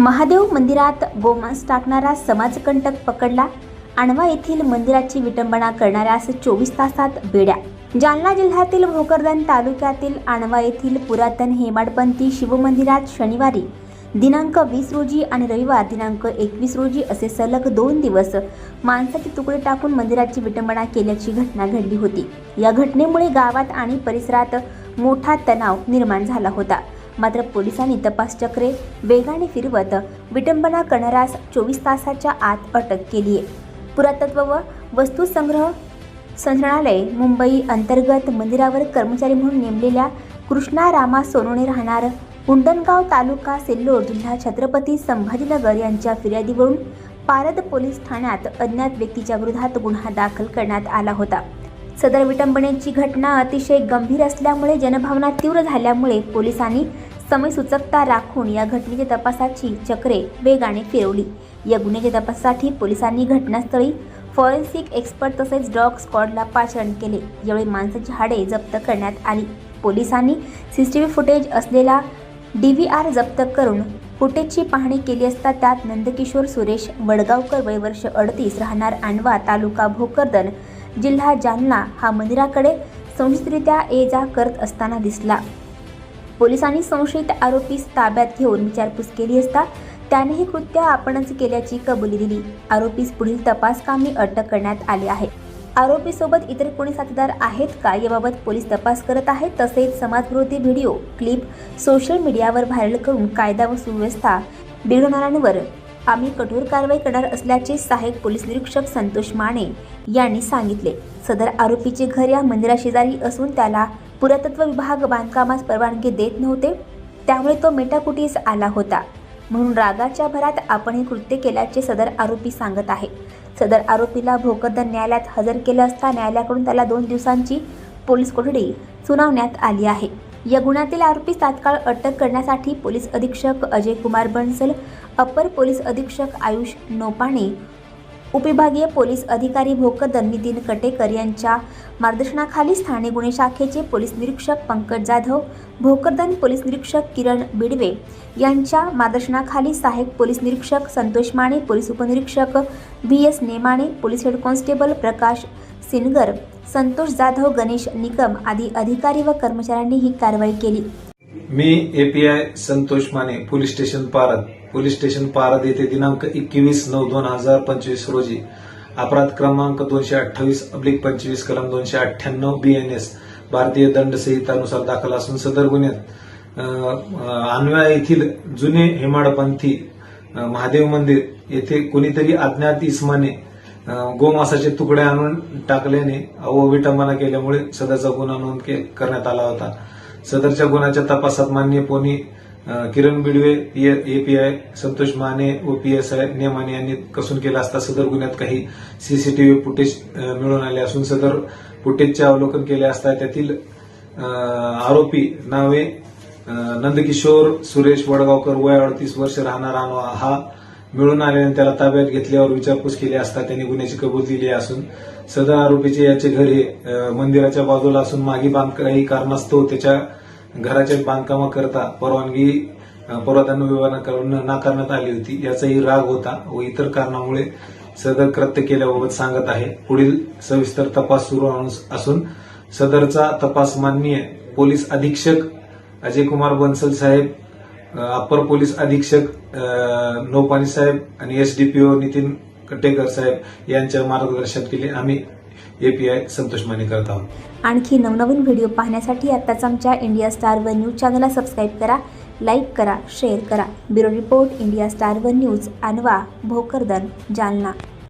महादेव मंदिरात गोमांस टाकणारा समाजकंटक पकडला. आणवा येथील मंदिराची विटंबना करणाऱ्यास चोवीस तासात बेड्या. जालना जिल्ह्यातील भोकरदन तालुक्यातील आणवा येथील पुरातन हेमाडपंथी शिवमंदिरात शनिवारी दिनांक वीस रोजी आणि रविवार दिनांक एकवीस रोजी असे सलग दोन दिवस माणसाचे तुकडे टाकून मंदिराची विटंबना केल्याची घटना घडली होती. या घटनेमुळे गावात आणि परिसरात मोठा तणाव निर्माण झाला होता. मात्र पोलिसांनी तपास चक्रे वेगाने फिरवत विटंबना करणाऱ्यास चोवीस तासाच्या आत अटक केली आहे. पुरातत्व व वस्तुसंग्रह संग्रहालय मुंबई अंतर्गत मंदिरावर कर्मचारी म्हणून नेमलेल्या कृष्णा रामा सोनोने राहणार उंडणगाव तालुका सिल्लोड जिल्हा छत्रपती संभाजीनगर यांच्या फिर्यादीवरून पारद पोलीस ठाण्यात अज्ञात व्यक्तीच्या विरोधात गुन्हा दाखल करण्यात आला होता. सदर विटंबनेची घटना अतिशय गंभीर असल्यामुळे जनभावना तीव्र झाल्यामुळे पोलिसांनी समयसूचकता राखून या घटनेच्या तपासाची चक्रे वेगाने फिरवली. या गुन्ह्याच्या तपासासाठी पोलिसांनी घटनास्थळी फॉरेन्सिक एक्सपर्ट तसेच डॉग स्क्वॉडला पाचारण केले. यावेळी माणसाची हाडे जप्त करण्यात आली. पोलिसांनी सी टी व्ही फुटेज असलेला डी व्ही आर जप्त करून फुटेजची पाहणी केली असता त्यात नंदकिशोर सुरेश वडगावकर वय वर्ष अडतीस राहणार आणवा तालुका भोकरदन जिल्हा जालना हा मंदिराकडे संशयितरित्या ये जा करत असताना दिसला. पोलिसांनी संशयित आरोपीस ताब्यात घेऊन विचारपूस केली असता त्याने हे कृत्य आपणच केल्याची कबुली दिली. आरोपीस पुढील तपास कामी अटक करण्यात आली आहे. आरोपीसोबत इतर कोणी साथीदार आहेत का याबाबत पोलीस तपास करत आहेत तसेच समाजविरोधी व्हिडिओ क्लिप सोशल मीडियावर व्हायरल करून कायदा व सुव्यवस्था बिघडवणाऱ्यांवर आम्ही कठोर कारवाई करणार असल्याचे सहाय्यक पोलीस निरीक्षक संतोष माने यांनी सांगितले. सदर आरोपीचे घर या मंदिराशेजारी असून त्याला पुरातत्व विभाग बांधकामास परवानगी देत नव्हते त्यामुळे तो मेटाकुटीस आला होता. म्हणून रागाच्या भरात आपण हे कृत्य केल्याचे सदर आरोपी सांगत आहे. सदर आरोपीला भोकरदन न्यायालयात हजर केलं असता न्यायालयाकडून त्याला दोन दिवसांची पोलीस कोठडी सुनावण्यात आली आहे. या गुन्ह्यातील आरोपी तात्काळ अटक करण्यासाठी पोलीस अधीक्षक अजय कुमार बन्सल अपर पोलीस अधीक्षक आयुष नोपाणे उपविभागीय पोलीस अधिकारी भोकदन नितीन कटेकर यांच्या मार्गदर्शनाखाली स्थानिक गुन्हे शाखेचे पोलीस निरीक्षक पंकज जाधव भोकरदन पोलीस निरीक्षक किरण बिडवे यांच्या मार्गदर्शनाखाली सहाय्यक पोलीस निरीक्षक संतोष माने पोलीस उपनिरीक्षक B S Nemane police head constable Prakash Singar Santosh Jadhav Ganesh Nikam आदी अधिकारी व कर्मचाऱ्यांनी ही कारवाई केली. मी API Santosh Mane police station Parad. Police station Parad येथे दिनांक एकवीस नऊ दोन हजार पंचवीस रोजी. अपराध क्रमांक दोनशे अठ्ठावीस अब्लिक पंचवीस कलम दोनशे अठ्ठ्याण्णव बीएनएस भारतीय दंड संहितानुसार दाखल असून सदर गुन्ह्यात अन्वया येथील जुने हेमाडपंथी महादेव मंदिर येथे कोणीतरी अज्ञात इसमाने गोमासाचे तुकडे आणून टाकल्याने व विटंबना केल्यामुळे सदरचा गुन्हा नोंद के- करण्यात आला होता. सदरच्या गुन्ह्याच्या तपासात मान्य पोनी किरण बिडवे एपीआय संतोष माने व आय नेमाने यांनी कसून केला असता सदर गुन्ह्यात काही सीसीटीव्ही फुटेज मिळून आले असून सदर फुटेजचे अवलोकन केले असता त्यातील आरोपी नावे नंदकिशोर सुरेश वडगावकर वय अडतीस वर्ष राहणार हा मिळून आल्याने त्याला ताब्यात घेतल्यावर विचारपूस केली असता त्यांनी गुन्ह्याची कबूल दिली असून सदर आरोपीचे याचे घर हे मंदिराच्या बाजूला असून मागे बांध काही कारणास्तव त्याच्या घराच्या बांधकामाकरता परवानगी अ, पुरातन विभागाकडून नाकारण्यात आली होती. याचाही राग होता व इतर कारणामुळे सदर कृत्य केल्याबाबत सांगत आहे. पुढील सविस्तर तपास सुरू असून सदरचा तपास माननीय पोलीस अधीक्षक अजय कुमार बन्सल साहेब अप्पर पोलीस अधीक्षक अ, नौपाणी साहेब आणि एसडीपीओ नितीन कटेकर साहेब यांच्या मार्गदर्शनाखाली आम्ही एपीआय संतोष माने करत आहोत आणखी नवनवीन व्हिडिओ पाहण्यासाठी आत्ताच आमच्या इंडिया स्टार वन न्यूज चॅनलला सबस्क्राईब करा लाईक करा शेअर करा. Bureau report India star one news Anwa Bhokardan Jalna.